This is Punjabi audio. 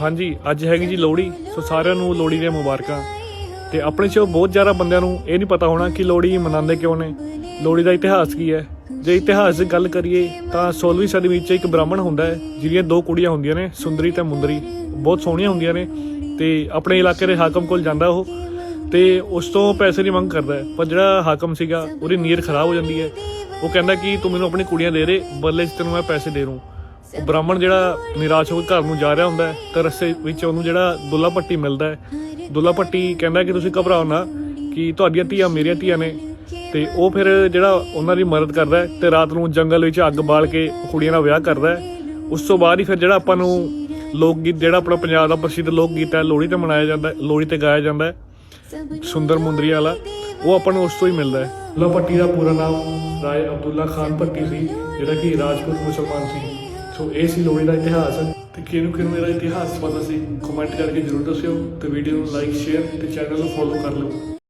ਹਾਂਜੀ, ਅੱਜ ਹੈਗੀ ਜੀ ਲੋਹੜੀ, ਸੋ ਸਾਰਿਆਂ ਨੂੰ ਲੋਹੜੀ ਦੀਆਂ ਮੁਬਾਰਕਾਂ। ਤੇ ਆਪਣੇ ਚੋਂ ਬਹੁਤ ਜ਼ਿਆਦਾ ਬੰਦਿਆਂ ਨੂੰ ਇਹ ਨਹੀਂ ਪਤਾ ਹੋਣਾ ਕਿ ਲੋਹੜੀ ਮਨਾਉਂਦੇ ਕਿਉਂ ਨੇ। ਲੋਹੜੀ ਦਾ ਇਤਿਹਾਸ ਕੀ ਹੈ? ਜੇ ਇਤਿਹਾਸ ਦੀ ਗੱਲ ਕਰੀਏ, ਤਾਂ 16ਵੀਂ ਸਦੀ ਵਿੱਚ ਇੱਕ ਬ੍ਰਾਹਮਣ ਹੁੰਦਾ ਹੈ, ਜਿਹਦੀਆਂ ਦੋ ਕੁੜੀਆਂ ਹੁੰਦੀਆਂ ਨੇ, ਸੁੰਦਰੀ ਤੇ ਮੁੰਦਰੀ। ਬਹੁਤ ਸੋਹਣੀਆਂ ਹੁੰਦੀਆਂ ਨੇ, ਤੇ ਆਪਣੇ ਇਲਾਕੇ ਦੇ ਹਾਕਮ ਕੋਲ ਜਾਂਦਾ ਉਹ, ਤੇ ਉਸ ਤੋਂ ਪੈਸੇ ਦੀ ਮੰਗ ਕਰਦਾ ਹੈ। ਪਰ ਜਿਹੜਾ ਹਾਕਮ ਸੀਗਾ, ਉਹਦੀ ਨੀਅਤ ਖਰਾਬ ਹੋ ਜਾਂਦੀ ਹੈ। ਉਹ ਕਹਿੰਦਾ ਕਿ ਤੂੰ ਮੈਨੂੰ ਆਪਣੀ ਕੁੜੀਆਂ ਦੇ ਦੇ, ਬਦਲੇ 'ਚ ਤੈਨੂੰ ਮੈਂ ਪੈਸੇ ਦੇ ਦੂੰ। ਉਹ ਬ੍ਰਾਹਮਣ ਜਿਹੜਾ ਨਿਰਾਸ਼ ਹੋ ਕੇ ਘਰ ਨੂੰ ਜਾ ਰਿਹਾ ਹੁੰਦਾ ਹੈ, ਤੇ ਰਸਤੇ ਵਿੱਚ ਉਹਨੂੰ ਜਿਹੜਾ ਦੁੱਲਾ ਭੱਟੀ ਮਿਲਦਾ ਹੈ। ਦੁੱਲਾ ਭੱਟੀ ਕਹਿੰਦਾ ਕਿ ਤੁਸੀਂ ਘਬਰਾਓ ਨਾ, ਕਿ ਤੁਹਾਡੀਆਂ ਧੀਆਂ ਮੇਰੀਆਂ ਧੀਆਂ ਨੇ। ਤੇ ਉਹ ਫਿਰ ਜਿਹੜਾ ਉਹਨਾਂ ਦੀ ਮਦਦ ਕਰਦਾ ਹੈ ਤੇ ਰਾਤ ਨੂੰ ਜੰਗਲ ਵਿੱਚ ਅੱਗ ਬਾਲ ਕੇ ਕੁੜੀਆਂ ਨਾਲ ਵਿਆਹ ਕਰਦਾ ਹੈ। ਉਸ ਤੋਂ ਬਾਅਦ ਹੀ ਫਿਰ ਜਿਹੜਾ ਆਪਾਂ ਨੂੰ ਲੋਕ ਗੀਤ ਜਿਹੜਾ ਆਪਣਾ ਪੰਜਾਬ ਦਾ ਪ੍ਰਸਿੱਧ ਲੋਕ ਗੀਤ ਹੈ, ਲੋਹੜੀ ਤੇ ਮਨਾਇਆ ਜਾਂਦਾ ਹੈ, ਲੋਹੜੀ ਤੇ ਗਾਇਆ ਜਾਂਦਾ ਹੈ, ਸੁੰਦਰ ਮੁੰਦਰੀ ਵਾਲਾ, ਉਹ ਆਪਾਂ ਨੂੰ ਉਸ ਤੋਂ ਹੀ ਮਿਲਦਾ ਹੈ। ਦੁੱਲਾ ਭੱਟੀ ਦਾ ਪੂਰਾ ਨਾਮ ਰਾਏ ਅਬਦੁੱਲਾ ਖਾਨ ਭੱਟੀ ਸੀ, ਜਿਹੜਾ ਕਿ ਰਾਜਪੂਤ ਮੁਸਲਮਾਨ ਸੀ। ਸੋ ਇਹ ਸੀ ਲੋਹੜੀ ਦਾ ਇਤਿਹਾਸ ਤੇ ਕਿਹਨੂੰ ਕਿਹਨੂੰ ਇਹਦਾ ਇਤਿਹਾਸ ਪਤਾ ਸੀ? ਕਮੈਂਟ ਕਰਕੇ ਜਰੂਰ ਦੱਸਿਓ ਤੇ ਵੀਡੀਓ ਨੂੰ ਲਾਈਕ ਸ਼ੇਅਰ ਤੇ ਚੈਨਲ ਨੂੰ ਫੋਲੋ ਕਰ ਲਓ।